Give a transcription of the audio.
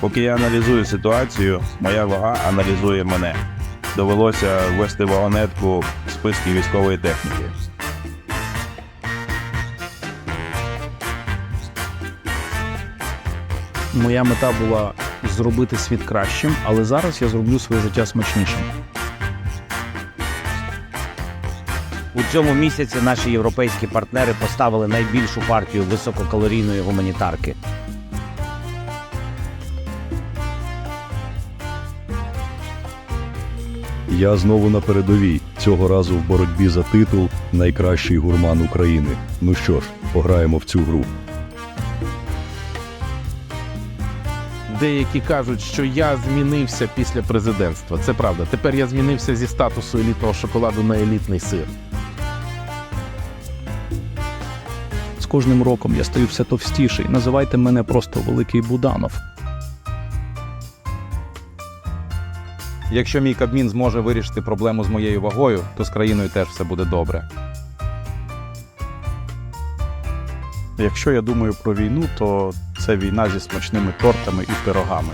Поки я аналізую ситуацію, моя вага аналізує мене. Довелося ввести вагонетку в списки військової техніки. Моя мета була зробити світ кращим, але зараз я зроблю своє життя смачнішим. У цьому місяці наші європейські партнери поставили найбільшу партію висококалорійної гуманітарки. Я знову на передовій, цього разу в боротьбі за титул Найкращий гурман України. Ну що ж, пограємо в цю гру. Деякі кажуть, що я змінився після президентства. Це правда. Тепер я змінився зі статусу елітного шоколаду на елітний сир. З кожним роком я стаю все товстіший. Називайте мене просто Великий Буданов. Якщо мій Кабмін зможе вирішити проблему з моєю вагою, то з країною теж все буде добре. Якщо я думаю про війну, то це війна зі смачними тортами і пирогами.